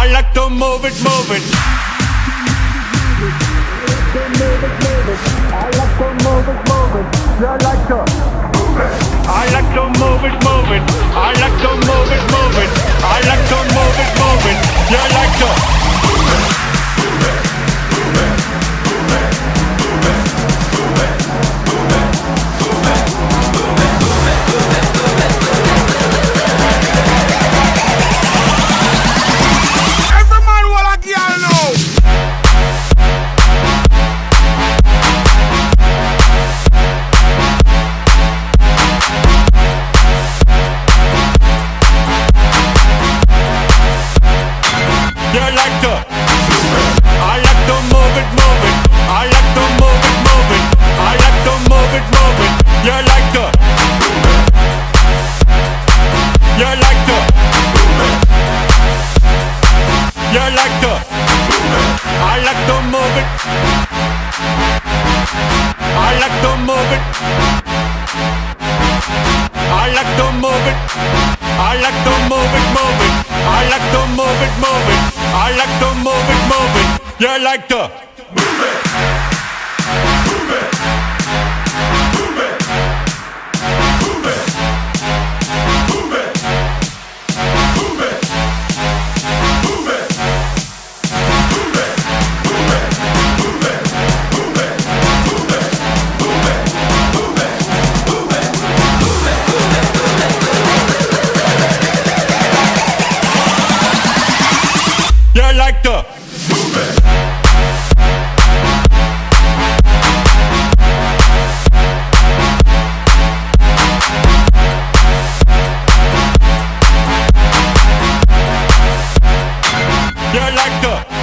I like to move it, move it. I like to move it, move it. I like to move it, moving. I like to move I like to move it, moving I like to move it. I like to move it, moving You like to You like to You like to move it. I like to move it. I like to move it. I like to move it. I like to move it, move it. I like to move it, move it. I like to move it, move it. To. I like to move it. Like to move it. I like to